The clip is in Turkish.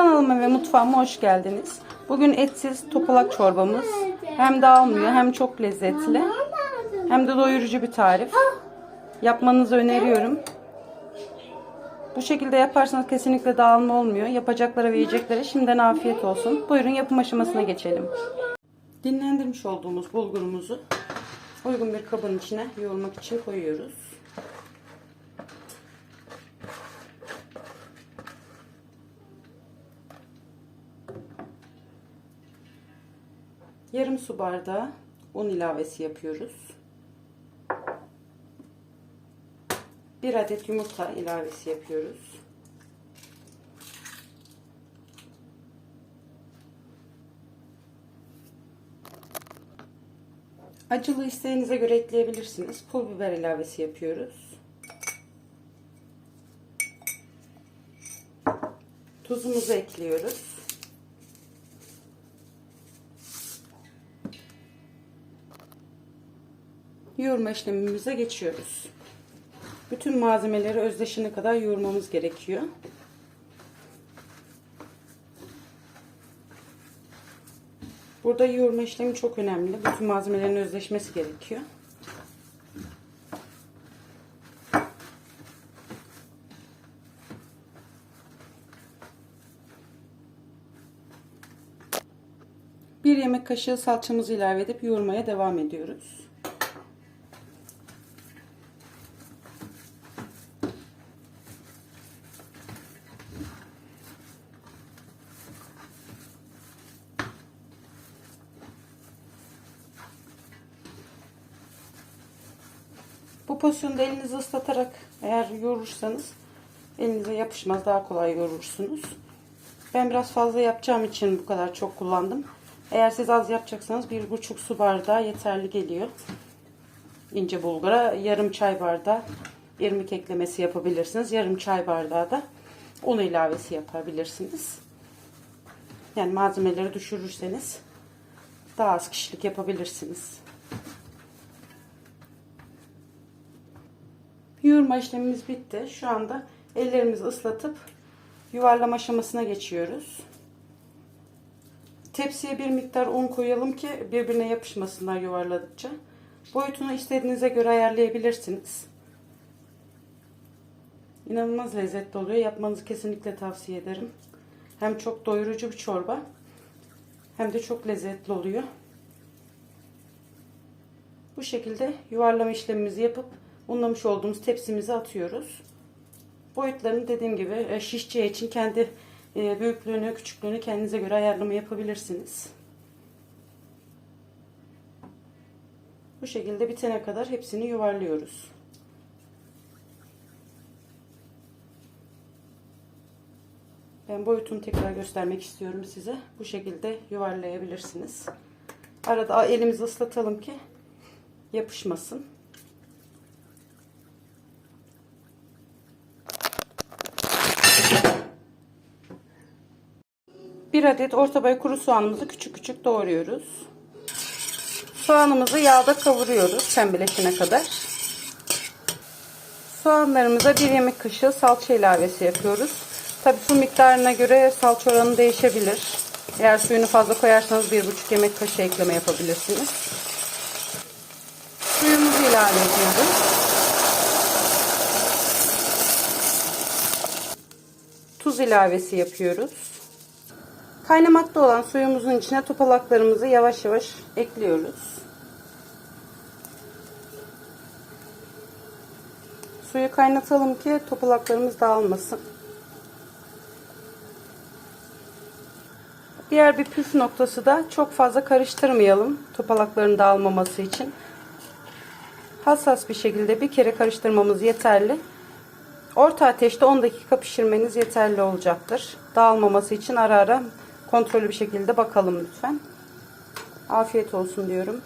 Kanalıma ve mutfağıma hoş geldiniz. Bugün etsiz topalak çorbamız. Hem dağılmıyor hem çok lezzetli. Hem de doyurucu bir tarif. Yapmanızı öneriyorum. Bu şekilde yaparsanız kesinlikle dağılma olmuyor. Yapacaklara ve yiyeceklere şimdiden afiyet olsun. Buyurun yapım aşamasına geçelim. Dinlendirmiş olduğumuz bulgurumuzu uygun bir kabın içine yoğurmak için koyuyoruz. Yarım su bardağı un ilavesi yapıyoruz. Bir adet yumurta ilavesi yapıyoruz. Acılı isteğinize göre ekleyebilirsiniz. Pul biber ilavesi yapıyoruz. Tuzumuzu ekliyoruz. Yoğurma işlemimize geçiyoruz. Bütün malzemeleri özdeşine kadar yoğurmamız gerekiyor. Burada yoğurma işlemi çok önemli. Bütün malzemelerin özleşmesi gerekiyor. Bir yemek kaşığı salçamızı ilave edip yoğurmaya devam ediyoruz. Bu pozisyonda elinizi ıslatarak eğer yoğurursanız elinize yapışmaz daha kolay yoğurursunuz. Ben biraz fazla yapacağım için bu kadar çok kullandım. Eğer siz az yapacaksanız bir buçuk su bardağı yeterli geliyor. İnce bulgura yarım çay bardağı irmik eklemesi yapabilirsiniz. Yarım çay bardağı da un ilavesi yapabilirsiniz. Yani malzemeleri düşürürseniz daha az kişilik yapabilirsiniz. Yoğurma işlemimiz bitti. Şu anda ellerimizi ıslatıp yuvarlama aşamasına geçiyoruz. Tepsiye bir miktar un koyalım ki birbirine yapışmasınlar yuvarladıkça. Boyutunu istediğinize göre ayarlayabilirsiniz. İnanılmaz lezzetli oluyor. Yapmanızı kesinlikle tavsiye ederim. Hem çok doyurucu bir çorba hem de çok lezzetli oluyor. Bu şekilde yuvarlama işlemimizi yapıp unlamış olduğumuz tepsimize atıyoruz. Boyutlarını dediğim gibi e, şişeceği için kendi e, büyüklüğünü, küçüklüğünü kendinize göre ayarlama yapabilirsiniz. Bu şekilde bitene kadar hepsini yuvarlıyoruz. Ben boyutunu tekrar göstermek istiyorum size. Bu şekilde yuvarlayabilirsiniz. Arada elimizi ıslatalım ki yapışmasın. Bir adet orta boy kuru soğanımızı küçük küçük doğruyoruz. Soğanımızı yağda kavuruyoruz pembeleşene kadar. Soğanlarımıza bir yemek kaşığı salça ilavesi yapıyoruz. Tabi su miktarına göre salça oranı değişebilir. Eğer suyunu fazla koyarsanız bir buçuk yemek kaşığı ekleme yapabilirsiniz. Suyumuzu ilave ediyoruz. Tuz ilavesi yapıyoruz. Kaynamakta olan suyumuzun içine topalaklarımızı yavaş yavaş ekliyoruz. Suyu kaynatalım ki topalaklarımız dağılmasın. Diğer bir püf noktası da çok fazla karıştırmayalım topalakların dağılmaması için. Hassas bir şekilde bir kere karıştırmamız yeterli. Orta ateşte 10 dakika pişirmeniz yeterli olacaktır. Dağılmaması için ara ara kontrollü bir şekilde bakalım lütfen. Afiyet olsun diyorum.